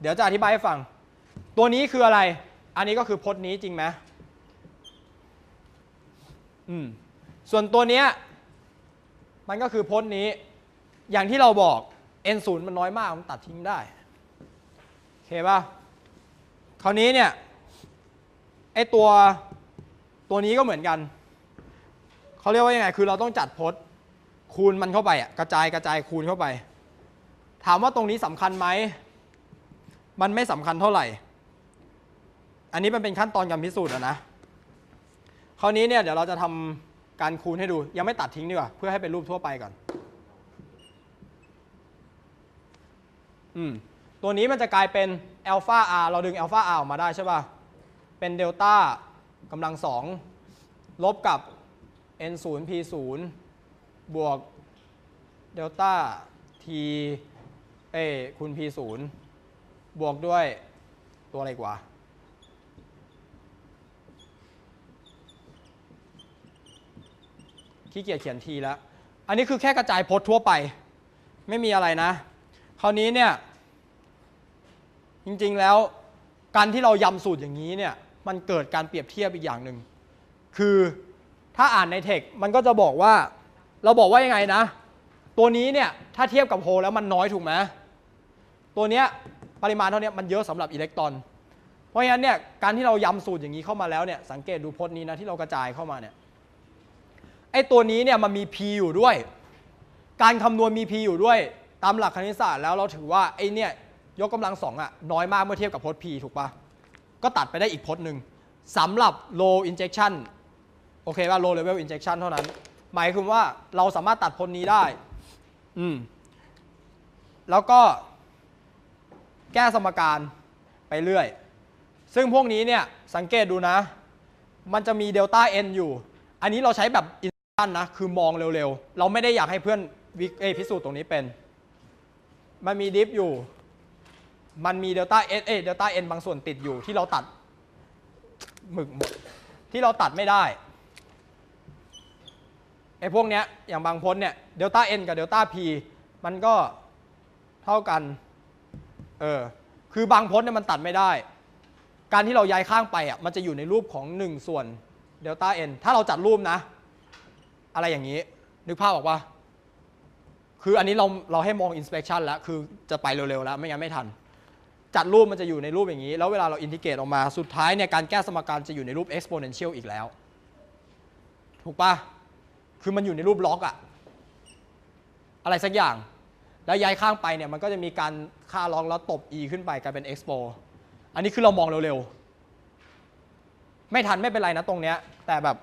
เดี๋ยวจะอธิบายให้ฟัง ตัวนี้คืออะไร อันนี้ก็คือพจน์นี้จริงไหมอืม ส่วนตัวเนี้ยมันก็คือพจน์นี้ อย่างที่เราบอก n 0มันน้อยมากมันตัดทิ้งได้โอเคป่ะ คราวนี้เนี่ยไอตัวตัวนี้ก็เหมือนกัน เขาเรียกว่ายังไง คือเราต้องจัดพจน์คูณมันเข้าไปอะกระจายกระจายคูณเข้าไป ถามว่าตรงนี้สำคัญไหม มันไม่สำคัญเท่าไหร่ อันนี้มันเป็นขั้นตอนการพิสูจน์อะนะคราวนี้เนี่ยเดี๋ยวเราจะทำการคูณให้ดู ยังไม่ตัดทิ้งดีกว่า เพื่อให้เป็นรูปทั่วไปก่อน อืม ตัวนี้มันจะกลายเป็นอัลฟา r เราดึงอัลฟา r ออกมาได้ใช่ป่ะ เป็นเดลต้ากำลังสองลบกับ n 0 p 0บวกเดลต้า t เอคูณ p 0 บวกด้วยตัวอะไรกว่า ขี้เกียจเขียนทีแล้ว อันนี้คือแค่กระจายพจน์ทั่วไป ไม่มีอะไรนะ คราวนี้เนี่ย จริงๆแล้ว การที่เรายำสูตรอย่างนี้เนี่ย มันเกิดการเปรียบเทียบอีกอย่างหนึ่ง คือถ้าอ่านในเทค มันก็จะบอกว่า เราบอกว่ายังไงนะ ตัวนี้เนี่ย ถ้าเทียบกับโฮลแล้วมันน้อยถูกไหมตัวเนี้ย ปริมาณเท่านี้มันเยอะสำหรับอิเล็กตรอน เพราะฉะนั้นเนี่ยการที่เรายำสูตรอย่างนี้เข้ามาแล้วเนี่ยสังเกตดูพจน์นี้นะที่เรากระจายเข้ามาเนี่ยไอ้ตัวนี้เนี่ยมันมี p อยู่ด้วย การคำนวณมี p อยู่ด้วย ตามหลักคณิตศาสตร์แล้วเราถือว่าไอ้เนี่ยยกกำลังสองอะน้อยมากเมื่อเทียบกับพจน์ p ถูกปะก็ตัดไปได้อีกพจน์หนึ่งสำหรับ low injection โอเคว่า low level injection เท่านั้น หมายคือว่าเราสามารถตัดพจน์นี้ได้ อืม แล้วก็ แก้สมการไปเรื่อย ซึ่งพวกนี้เนี่ยสังเกตดูนะ มันจะมีเดลต้า n อยู่ อันนี้เราใช้แบบอินดันนะ คือมองเร็วๆ เราไม่ได้อยากให้เพื่อนวิเอพิสูจน์ตรงนี้เป็น มันมีดิฟอยู่ มันมีเดลต้า n เอเดลต้า n บางส่วนติดอยู่ที่เราตัดหมึกหมด ที่เราตัดไม่ได้ไอ้พวกเนี้ยอย่างบางพ้นเนี่ยเดลต้า n กับเดลต้า p มันก็เท่ากัน เออ คือบางพ้นเนี่ยมันตัดไม่ได้ การที่เราย้ายข้างไปอะ มันจะอยู่ในรูปของ 1 ส่วนเดลต้า n ถ้าเราจัดรูปนะ อะไรอย่างนี้ นึกภาพออกปะคืออันนี้เราเราให้มอง inspection แล้ว คือจะไปเร็วๆแล้ว ไม่งั้นไม่ทัน จัดรูปมันจะอยู่ในรูปอย่างนี้ แล้วเวลาเราอินทิเกรตออกมา สุดท้ายเนี่ยการแก้สมการจะอยู่ในรูป exponential อีกแล้ว ถูกปะคือมันอยู่ในรูปล็อกอะอะไรสักอย่าง แล้วย้ายข้างไปเนี่ยมันก็จะมีการค่าล็อกแล้วตบ e ขึ้นไปกลายเป็น expo อันนี้คือเรามองเร็วๆ ไม่ทันไม่เป็นไรนะตรงเนี้ย แต่แบบ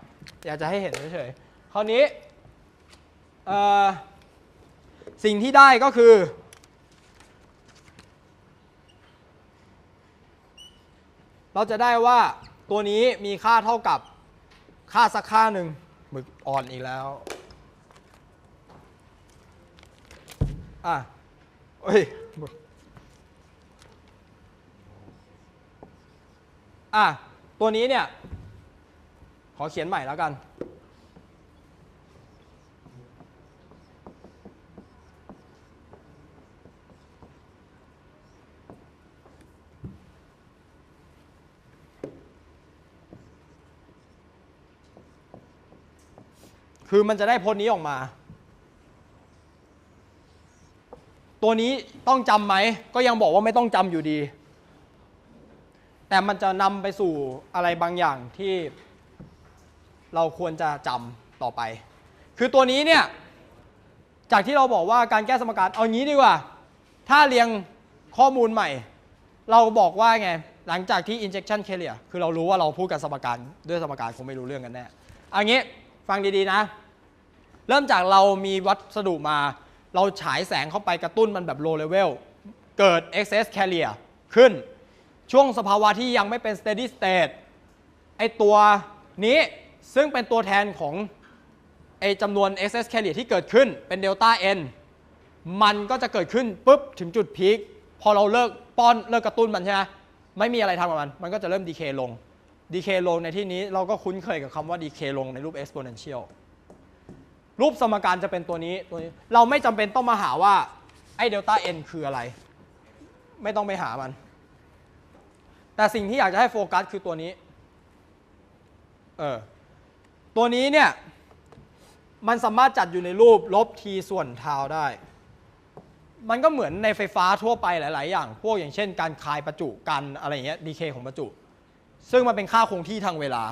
อยากจะให้เห็นเฉยๆ คราวนี้สิ่งที่ได้ก็คือ เราจะได้ว่าตัวนี้มีค่าเท่ากับค่าสักค่าหนึ่งหมึกอ่อนอีกแล้ว อะเอ้ยอะตัวนี้เนี่ย ขอเขียนใหม่แล้วกัน คือมันจะได้พจน์นี้ออกมา ตัวนี้ต้องจำไหม ก็ยังบอกว่าไม่ต้องจำอยู่ดี แต่มันจะนำไปสู่อะไรบางอย่างที่เราควรจะจำต่อไป คือตัวนี้เนี่ย จากที่เราบอกว่าการแก้สมการเอางี้ดีกว่า ถ้าเรียงข้อมูลใหม่ เราบอกว่าไง หลังจากที่ injection carrier คือเรารู้ว่าเราพูดกันสมการด้วยสมการคงไม่รู้เรื่องกันแน่เอางี้ฟังดีๆนะ เริ่มจากเรามีวัสดุมา เราฉายแสงเข้าไปกระตุ้นมันแบบ low level เกิด excess carrier ขึ้น ช่วงสภาวะที่ยังไม่เป็น steady state ไอตัวนี้ซึ่งเป็นตัวแทนของไอจำนวน excess carrier ที่เกิดขึ้นเป็น delta n มันก็จะเกิดขึ้นปุ๊บถึงจุดพีคพอเราเลิกป้อนเลิกกระตุ้นมันใช่ไหมไม่มีอะไรทำกับมัน มันก็จะเริ่ม decay ลง decay ลงในที่นี้เราก็คุ้นเคยกับคำว่า decay ลงในรูป exponential รูปสมการจะเป็นตัวนี้ตัวนี้ เราไม่จำเป็นต้องมาหาว่าไอเดลต้า n คืออะไร ไม่ต้องไปหามัน แต่สิ่งที่อยากจะให้โฟกัสคือตัวนี้ เออ ตัวนี้เนี่ย มันสามารถจัดอยู่ในรูปลบ t ส่วนทาวได้ มันก็เหมือนในไฟฟ้าทั่วไปหลาย ๆ อย่าง พวกอย่างเช่น การคายประจุกันอะไรเงี้ย decay ของประจุ ซึ่งมันเป็นค่าคงที่ทางเวลา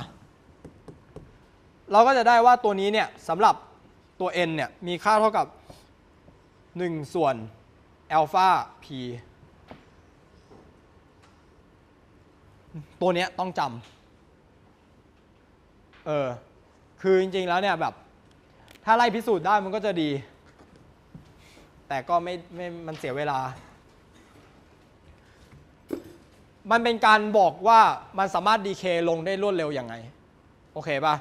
เราก็จะได้ว่าตัวนี้เนี่ยสำหรับ ตัว n เนี่ยมีค่าเท่ากับ 1 ส่วนอัลฟา p ตัวเนี้ยต้องจำเออคือจริงๆแล้วเนี่ยแบบ ถ้าไล่พิสูจน์ได้มันก็จะดี แต่ก็ไม่ไม่มันเสียเวลา มันเป็นการบอกว่ามันสามารถดีเคลงได้รวดเร็วยังไง โอเคป่ะ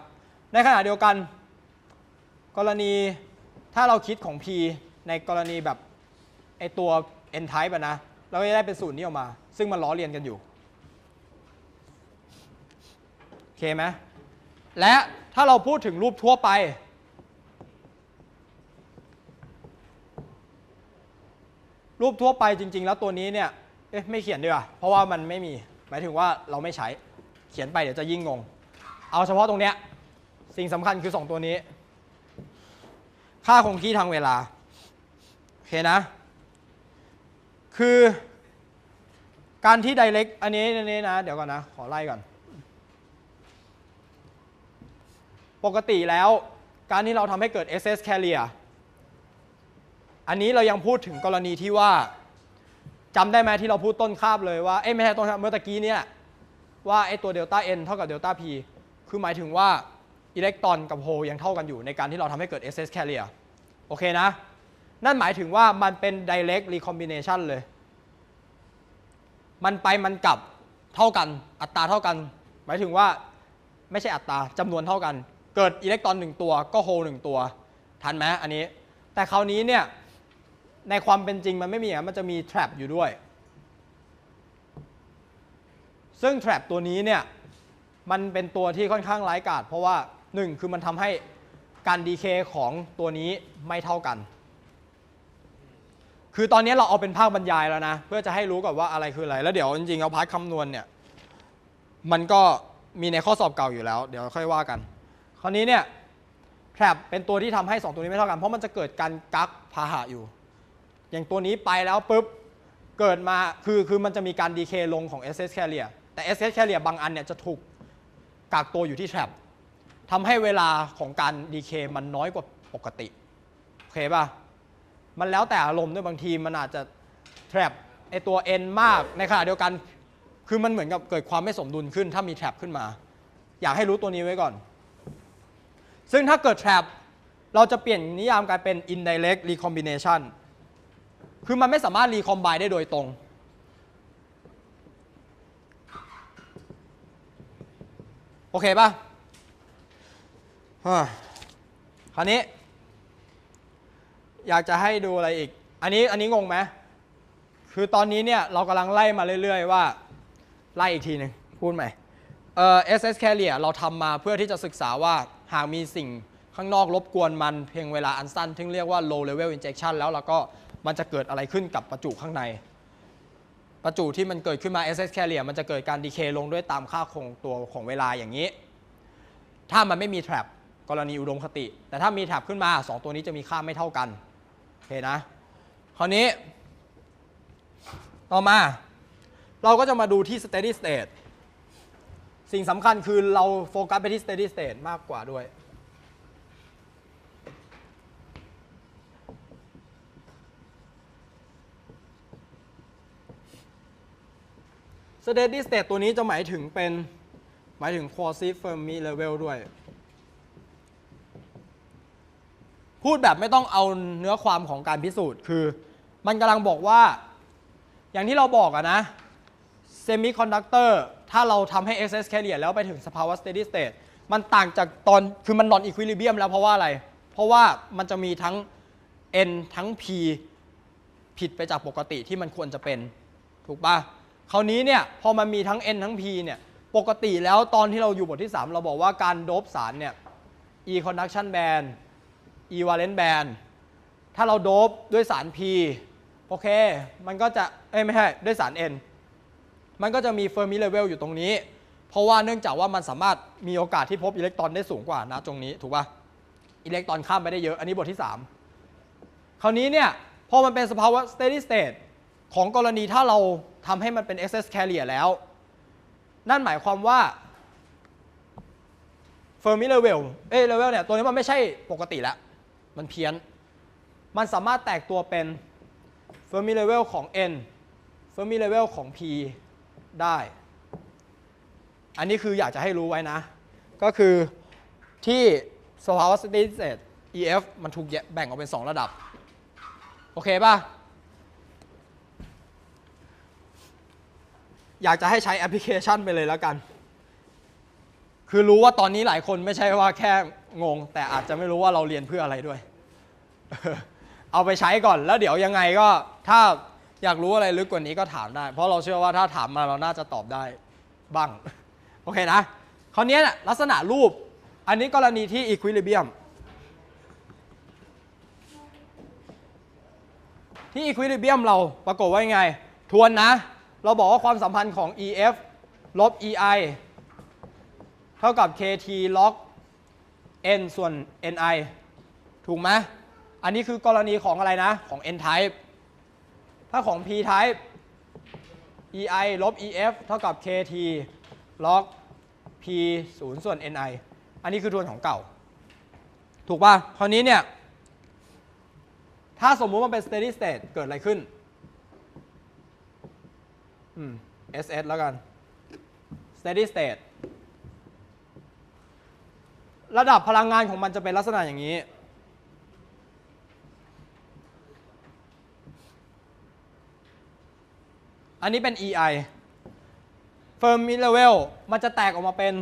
ในขณะเดียวกัน กรณีถ้าเราคิดของ P ในกรณีแบบไอตัว n type อะนะเราก็จะได้เป็นสูตรนี้ออกมา ซึ่งมันล้อเลียนกันอยู่โอเคไหมและถ้าเราพูดถึงรูปทั่วไป รูปทั่วไปจริง ๆ แล้วตัวนี้เนี่ยเอ๊ะไม่เขียนดีกว่าเพราะว่ามันไม่มี หมายถึงว่าเราไม่ใช้เขียนไปเดี๋ยวจะยิ่งงง เอาเฉพาะตรงเนี้ยสิ่งสำคัญคือ 2 ตัวนี้ ค่าคงที่ทางเวลา โอเคนะ คือการที่ direct อันนี้อันนี้นะ เดี๋ยวก่อนนะ ขอไล่ก่อน ปกติแล้ว การที่เราทำให้เกิด SS carrier อันนี้เรายังพูดถึงกรณีที่ว่าจำได้ไหมที่เราพูดต้นคาบเลยว่า เอ้ไม่ใช่ต้นคาบเมื่อตะกี้เนี่ยว่าไอ้ตัวเดลต้า n เท่ากับเดลต้า p คือหมายถึงว่า อิเล็กตรอนกับโฮลยังเท่ากันอยู่ในการที่เราทำให้เกิด SS carrier โอเคนะ นั่นหมายถึงว่ามันเป็น direct recombination เลย มันไปมันกลับเท่ากันอัตราเท่ากัน หมายถึงว่าไม่ใช่อัตราจำนวนเท่ากัน เกิดอิเล็กตรอนหนึ่งตัวก็โฮลหนึ่งตัว ทันไหมอันนี้ แต่คราวนี้เนี่ยในความเป็นจริงมันไม่มีอย่างนั้นมันจะมี trap อยู่ด้วย ซึ่ง trap ตัวนี้เนี่ยมันเป็นตัวที่ค่อนข้างร้ายกาจเพราะว่า 1 คือมันทำให้การดีเคของตัวนี้ไม่เท่ากัน คือตอนนี้เราเอาเป็นภาคบรรยายแล้วนะ เพื่อจะให้รู้ก่อนว่าอะไรคืออะไร แล้วเดี๋ยวจริงๆเอาพาร์ทคำนวณเนี่ย มันก็มีในข้อสอบเก่าอยู่แล้ว เดี๋ยวค่อยว่ากัน คราวนี้เนี่ย trap เป็นตัวที่ทำให้ 2 ตัวนี้ไม่เท่ากัน เพราะมันจะเกิดการกักพาหะอยู่ อย่างตัวนี้ไปแล้วปุ๊บ เกิดมาคือคือมันจะมีการดีเคลงของ SS carrier แต่ SS carrier บางอันเนี่ยจะถูกกักตัวอยู่ที่ trap ท ทำให้เวลาของการดีเคมันน้อยกว่าปกติโอเคป่ะมันแล้วแต่อารมณ์ด้วยบางทีมันอาจจะ trap ไอตัว n มากในขณะเดียวกัน คือมันเหมือนกับเกิดความไม่สมดุลขึ้น ถ้ามี trap ขึ้นมา อยากให้รู้ตัวนี้ไว้ก่อน ซึ่งถ้าเกิด trap เราจะเปลี่ยนนิยามกลายเป็น indirect recombination คือมันไม่สามารถ recombine ได้โดยตรงโอเคป่ะฮ่า คราวนี้ อยากจะให้ดูอะไรอีก อันนี้อันนี้งงไหมคือตอนนี้เนี่ยเรากำลังไล่มาเรื่อย ๆ ว่า ไล่อีกทีหนึ่งพูดใหม่เอ่อ SS carrier เราทำมาเพื่อที่จะศึกษาว่าหากมีสิ่งข้างนอกรบกวนมันเพียงเวลาอันสั้นที่เรียกว่า low level injection แล้วเราก็มันจะเกิดอะไรขึ้นกับประจุข้างใน ประจุที่มันเกิดขึ้นมา SS carrier มันจะเกิดการดีเคลงด้วยตามค่าคงตัวของเวลาอย่างนี้ ถ้ามันไม่มี trap กรณีอุดมคติ แต่ถ้ามี trap ขึ้นมา 2 ตัวนี้จะมีค่าไม่เท่ากันโอเคนะคราวนี้ ต่อมา เราก็จะมาดูที่ steady state สิ่งสำคัญคือเราโฟกัสไปที่ steady state มากกว่าด้วย steady state ตัวนี้จะหมายถึงเป็น หมายถึง quasi Fermi level ด้วย พูดแบบไม่ต้องเอาเนื้อความของการพิสูจน์ คือ มันกำลังบอกว่า อย่างที่เราบอกอะนะเซมิคอนดักเตอร์ถ้าเราทำให้ excess carrier แล้วไปถึงสภาวะ steady state มันต่างจากตอนคือมัน non equilibrium แล้วเพราะว่าอะไร เพราะว่ามันจะมีทั้ง n ทั้ง p ผิดไปจากปกติที่มันควรจะเป็น ถูกปะคราวนี้เนี่ยพอมันมีทั้ง n ทั้ง p เนี่ยปกติแล้วตอนที่เราอยู่บทที่ 3 เราบอกว่าการโดบสารเนี่ย e conduction band e valence band ถ้าเราโดบด้วยสาร p โอเค มันก็จะเอ้ยไม่ใช่ด้วยสาร n มันก็จะมี Fermi level อยู่ตรงนี้ เพราะว่าเนื่องจากว่ามันสามารถมีโอกาสที่พบอิเล็กตรอนได้สูงกว่านะตรงนี้ถูกป่ะอิเล็กตรอนข้ามไปได้เยอะอันนี้บทที่ 3 คราวนี้เนี่ยพอมันเป็นสภาวะ steady state ของกรณีถ้าเราทำให้มันเป็น excess carrier แล้ว นั่นหมายความว่า Fermi level เอ้ย level เนี่ยตัวนี้มันไม่ใช่ปกติแล้ว มันเพี้ยน มันสามารถแตกตัวเป็น Fermi level ของ n Fermi level ของ p ได้ อันนี้คืออยากจะให้รู้ไว้นะ ก็คือที่สภาวะ steady state EF มันถูกแยกแบ่งออกเป็น 2 ระดับ โอเคป่ะ อยากจะให้ใช้แอปพลิเคชันไปเลยแล้วกัน คือรู้ว่าตอนนี้หลายคนไม่ใช่ว่าแค่ งง แต่อาจจะไม่รู้ว่าเราเรียนเพื่ออะไรด้วย เอาไปใช้ก่อนแล้วเดี๋ยวยังไงก็ถ้าอยากรู้อะไรลึกกว่านี้ก็ถามได้ เพราะเราเชื่อว่าถ้าถามมาเราน่าจะตอบได้บ้าง โอเคนะคราวนี้นะลักษณะรูป อันนี้กรณีที่ equilibrium ที่ equilibrium เราปรากฏว่ายังไง ทวนนะ เราบอกว่าความสัมพันธ์ของ EF ลบ EI เท่ากับ KT log n ส่วน NI ถูกไหมอันนี้คือกรณีของอะไรนะ ของ n type ถ้าของ p type ei ลบ ef เท่ากับ kt log p 0ส่วน ni อันนี้คือทวนของเก่า ถูกป่ะ คราวนี้เนี่ย ถ้าสมมุติมันเป็น steady state เกิดอะไรขึ้นอืม ss แล้วกัน steady state ระดับพลังงานของมันจะเป็นลักษณะอย่างนี้ อันนี้เป็น EI Fermi level มันจะแตกออกมาเป็น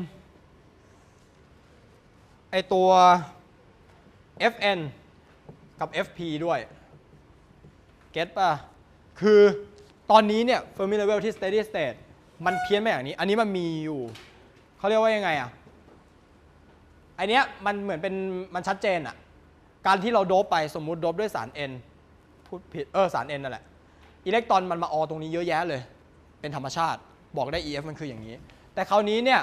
ไอตัว FN กับ FP ด้วย เก็ตป่ะ คือตอนนี้เนี่ย Fermi level ที่ steady state มันเพี้ยนไปอย่างนี้ อันนี้มันมีอยู่ เขาเรียกว่ายังไงอะ ไอเนี้ยมันเหมือนเป็นมันชัดเจนอะการที่เราโดบไปสมมุติโดบด้วยสาร N พูดผิดเออสาร N นั่นแหละอิเล็กตรอนมันมาออตรงนี้เยอะแยะเลย เป็นธรรมชาติบอกได้ EF มันคืออย่างนี้ แต่คราวนี้เนี่ย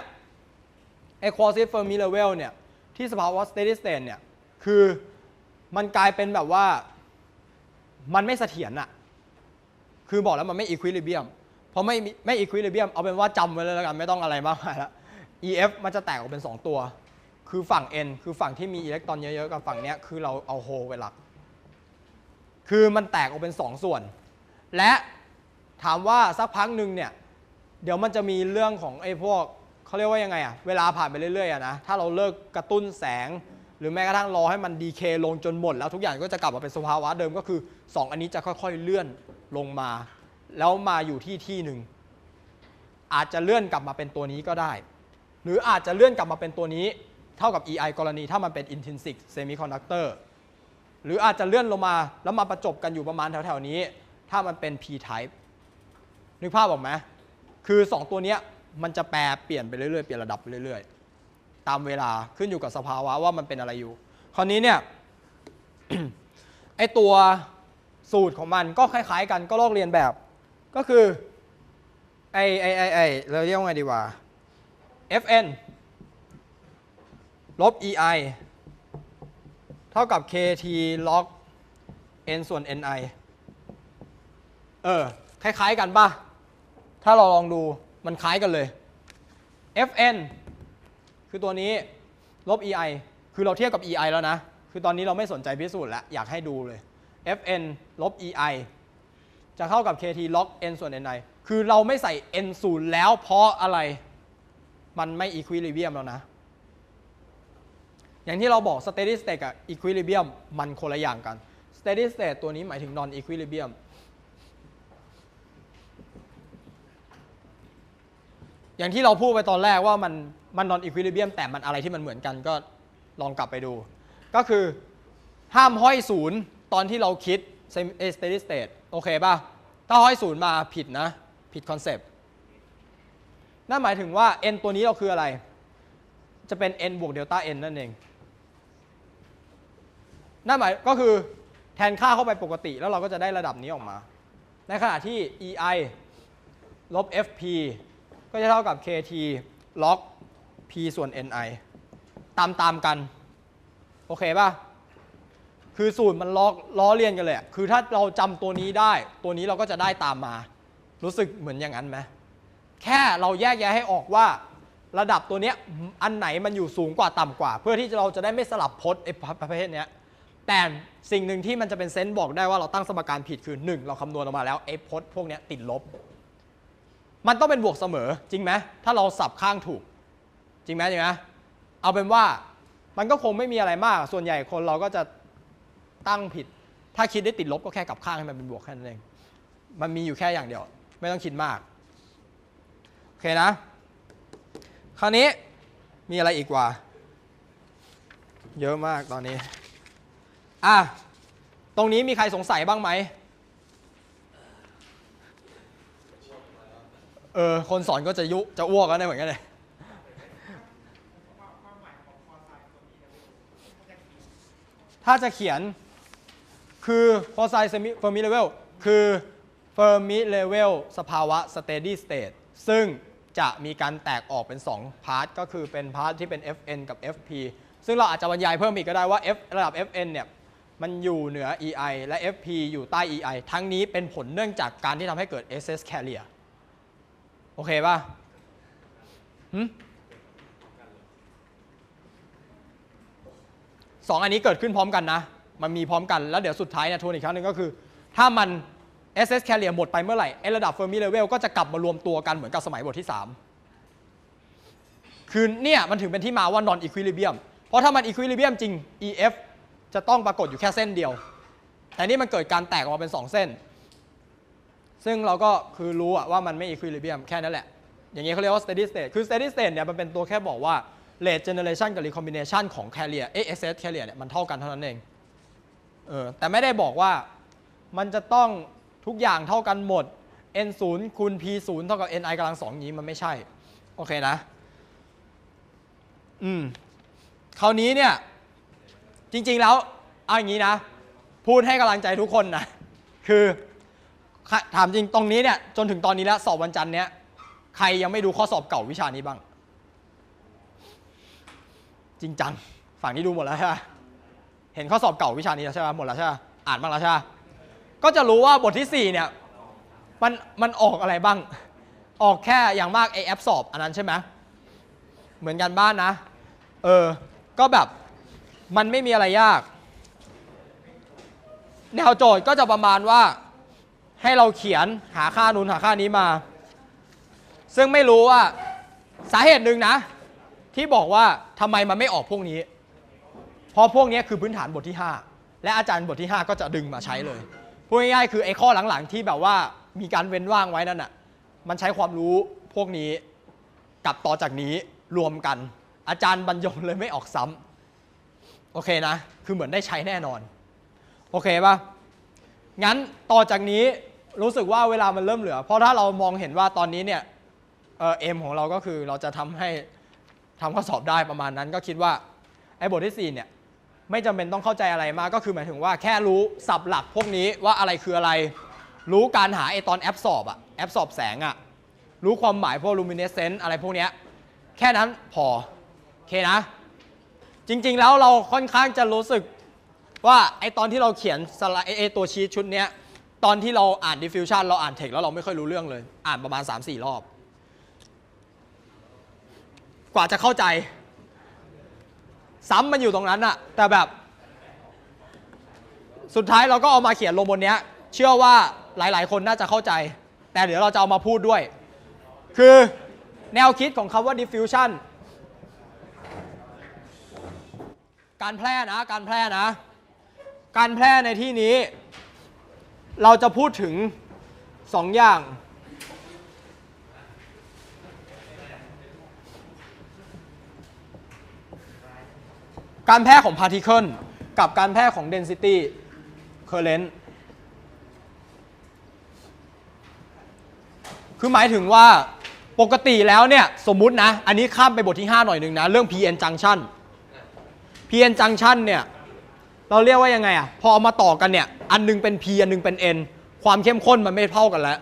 ไอ้ quasi Fermi level เนี่ยที่สภาวะ steady state เนี่ยคือมันกลายเป็นแบบว่ามันไม่เสถียรอะคือบอกแล้วมันไม่ equilibrium เพราะไม่ไม่ equilibrium เอาเป็นว่าจำไว้เลยแล้วกันไม่ต้องอะไรมากมายแล้ว EF มันจะแตกออกเป็น 2 ตัว คือฝั่ง N คือฝั่งที่มีอิเล็กตรอนเยอะๆกับฝั่งเนี้ยคือเราเอาโฮไปหลัก คือมันแตกออกเป็น 2 ส่วน และถามว่าสักพักหนึ่งเนี่ยเดี๋ยวมันจะมีเรื่องของไอ้พวกเขาเรียกว่ายังไงอะเวลาผ่านไปเรื่อยๆอะนะถ้าเราเลิกกระตุ้นแสง หรือแม้กระทั่งรอให้มันดีเคลงจนหมด แล้วทุกอย่างก็จะกลับมาเป็นสภาวะเดิมก็คือ 2 อันนี้จะค่อยๆเลื่อนลงมา แล้วมาอยู่ที่ที่หนึ่งอาจจะเลื่อนกลับมาเป็นตัวนี้ก็ได้ หรืออาจจะเลื่อนกลับมาเป็นตัวนี้ เท่ากับ EI กรณีถ้ามันเป็น intrinsic semiconductor หรืออาจจะเลื่อนลงมาแล้วมาประจบกันอยู่ประมาณแถวๆนี้ ถ้ามันเป็น p type นึกภาพออกไหมคือ 2 ตัวนี้มันจะแปรเปลี่ยนไปเรื่อยๆ เปลี่ยนระดับไปเรื่อยๆ ตามเวลาขึ้นอยู่กับสภาวะว่ามันเป็นอะไรอยู่ คราวนี้เนี่ยไอตัวสูตรของมันก็คล้ายๆกันก็ลอกเรียนแบบ ก็คือไอไอไอไอเราเรียกว่าไงดีวะ fn ลบ ei เท่ากับ kt log n ส่วน ni เออ คล้ายๆกันป่ะ ถ้าเราลองดูมันคล้ายกันเลย fn คือตัวนี้ลบ ei คือเราเทียบกับ ei แล้วนะ คือตอนนี้เราไม่สนใจพิสูจน์แล้ว อยากให้ดูเลย fn ลบ ei จะเข้ากับ kt log n ส่วน ni คือเราไม่ใส่ n ศูนย์แล้วเพราะอะไร มันไม่ equilibrium แล้วนะ อย่างที่เราบอก steady state กับ equilibrium มันคนละอย่างกัน steady state ตัวนี้หมายถึง non equilibrium อย่างที่เราพูดไปตอนแรกว่ามันมัน non equilibrium แต่มันอะไรที่มันเหมือนกันก็ลองกลับไปดู ก็คือห้ามห้อยศูนย์ตอนที่เราคิด steady state โอเคป่ะ ถ้าห้อยศูนย์มาผิดนะ ผิดคอนเซปต์นั่นหมายถึงว่า n ตัวนี้เราคืออะไร จะเป็น n บวกเดลต้า n นั่นเอง นั่นหมายก็คือแทนค่าเข้าไปปกติ แล้วเราก็จะได้ระดับนี้ออกมา ในขณะที่ ei ลบ fp ก็จะเท่ากับ kt log p ส่วน ni ตามตามกัน โอเคป่ะ คือสูตรมันล้อล้อเลียนกันเลย คือถ้าเราจำตัวนี้ได้ ตัวนี้เราก็จะได้ตามมา รู้สึกเหมือนอย่างนั้นไหมแค่เราแยกแยะให้ออกว่าระดับตัวเนี้ยอันไหนมันอยู่สูงกว่าต่ำกว่า เพื่อที่เราจะได้ไม่สลับพจน์ไอ้ประเภทเนี้ย แต่สิ่งหนึ่งที่มันจะเป็นเซนส์บอกได้ว่าเราตั้งสมการผิดคือ 1 เราคำนวณออกมาแล้วไอ้พจน์พวกนี้ติดลบ มันต้องเป็นบวกเสมอจริงไหมถ้าเราสับข้างถูก จริงไหมจริงไหมเอาเป็นว่ามันก็คงไม่มีอะไรมาก ส่วนใหญ่คนเราก็จะตั้งผิด ถ้าคิดได้ติดลบก็แค่กลับข้างให้มันเป็นบวกแค่นั้นเองมันมีอยู่แค่อย่างเดียว ไม่ต้องคิดมากโอเคนะ คราวนี้มีอะไรอีกว่า เยอะมากตอนนี้ อะ ตรงนี้มีใครสงสัยบ้างไหม เออ คนสอนก็จะยุ จะอ้วกแล้วเนี่ยเหมือนกันเลย ถ้าจะเขียน คือ cosine semi Fermi level คือ Fermi level สภาวะ steady state ซึ่งจะมีการแตกออกเป็น 2 พาร์ท ก็คือเป็นพาร์ทที่เป็น Fn กับ Fp ซึ่งเราอาจจะบรรยายเพิ่มอีกก็ได้ว่า F ระดับ Fn เนี่ย มันอยู่เหนือ EI และ Fp อยู่ใต้ EI ทั้งนี้เป็นผลเนื่องจากการที่ทำให้เกิด SS carrier โอเคป่ะหึสองอันนี้เกิดขึ้นพร้อมกันนะ มันมีพร้อมกันแล้วเดี๋ยวสุดท้ายเนี่ยทวนอีกครั้งหนึ่งก็คือ ถ้ามัน SS carrier หมดไปเมื่อไหร่ไอระดับ Fermi level ก็จะกลับมารวมตัวกันเหมือนกับสมัยบทที่ 3 คือเนี่ยมันถึงเป็นที่มาว่า non equilibrium เพราะถ้ามัน equilibrium จริง EF จะต้องปรากฏอยู่แค่เส้นเดียว แต่นี่มันเกิดการแตกออกมาเป็น 2 เส้น ซึ่งเราก็คือรู้ว่ามันไม่ equilibrium แค่นั้นแหละ อย่างนี้เขาเรียกว่า steady state คือ steady state เนี่ยมันเป็นตัวแค่บอกว่า rate generation กับ recombination ของ carrier เอ๊ะ SS carrier เนี่ยมันเท่ากันเท่านั้นเอง เออ แต่ไม่ได้บอกว่ามันจะต้องทุกอย่างเท่ากันหมด n 0คูณ p 0เท่ากับ ni กำลังสองอย่างนี้มันไม่ใช่ โอเคนะ อืม คราวนี้เนี่ย จริง ๆ แล้วเอาอย่างนี้นะ พูดให้กำลังใจทุกคนนะ คือถามจริงตรงนี้เนี่ยจนถึงตอนนี้แล้วสอบวันจันทร์เนี้ยใครยังไม่ดูข้อสอบเก่าวิชานี้บ้าง จริงจังฝั่งนี้ดูหมดแล้วใช่ไหมเห็นข้อสอบเก่าวิชานี้แล้วใช่ไหมหมดแล้วใช่ไหมอ่านบ้างแล้วใช่ไหมก็จะรู้ว่าบทที่4เนี่ยมันมันออกอะไรบ้าง ออกแค่อย่างมากไอแอปสอบอันนั้นใช่ไหมเหมือนกันบ้านนะ เออ ก็แบบ มันไม่มีอะไรยาก แนวโจทย์ก็จะประมาณว่าให้เราเขียนหาค่านู้นหาค่านี้มา ซึ่งไม่รู้ว่าสาเหตุหนึ่งนะ ที่บอกว่าทำไมมันไม่ออกพวกนี้ เพราะพวกนี้คือพื้นฐานบทที่ 5 และอาจารย์บทที่ 5 ก็จะดึงมาใช้เลยพูดง่ายๆคือไอ้ข้อหลังๆที่แบบว่ามีการเว้นว่างไว้นั่นน่ะมันใช้ความรู้พวกนี้กับต่อจากนี้รวมกัน อาจารย์บรรยงเลยไม่ออกซ้ำ โอเคนะ คือเหมือนได้ใช้แน่นอน โอเคปะงั้นต่อจากนี้รู้สึกว่าเวลามันเริ่มเหลือ เพราะถ้าเรามองเห็นว่าตอนนี้เนี่ยเออเอ็มของเราก็คือเราจะทำให้ทำข้อสอบได้ประมาณนั้น ก็คิดว่าไอ้บทที่ 4 เนี่ยไม่จำเป็นต้องเข้าใจอะไรมากก็คือหมายถึงว่าแค่รู้สับหลักพวกนี้ว่าอะไรคืออะไร รู้การหาไอตอนแอปสอบอะแอปสอบแสงอะรู้ความหมายพวกลูมิเนสเซนต์อะไรพวกเนี้ยแค่นั้นพอโอเคนะ จริงๆแล้วเราค่อนข้างจะรู้สึกว่าไอตอนที่เราเขียนสไลด์ไอตัวชีตชุดเนี้ยตอนที่เราอ่าน diffusion เราอ่าน text แล้วเราไม่ค่อยรู้เรื่องเลย อ่านประมาณ 3-4 รอบ กว่าจะเข้าใจ ซ้ำมันอยู่ตรงนั้นอะแต่แบบ สุดท้ายเราก็เอามาเขียนลงบนเนี้ย เชื่อว่าหลายๆ คนน่าจะเข้าใจ แต่เดี๋ยวเราจะเอามาพูดด้วย คือแนวคิดของคำว่า diffusion การแพร่นะ การแพร่นะ การแพร่ในที่นี้ เราจะพูดถึงสองอย่าง การแพร่ของพาร์ติเคิลกับการแพร่ของ density current คือหมายถึงว่าปกติแล้วเนี่ย สมมุตินะ อันนี้ข้ามไปบทที่ 5 หน่อยหนึ่งนะ เรื่อง PN junction พียนจังชันเนี่ยเราเรียกว่ายังไงอะพอเอามาต่อกันเนี่ยอันหนึงเป็น P อันหนึงเป็น N ความเข้มข้นมันไม่เท่ากันแล้ว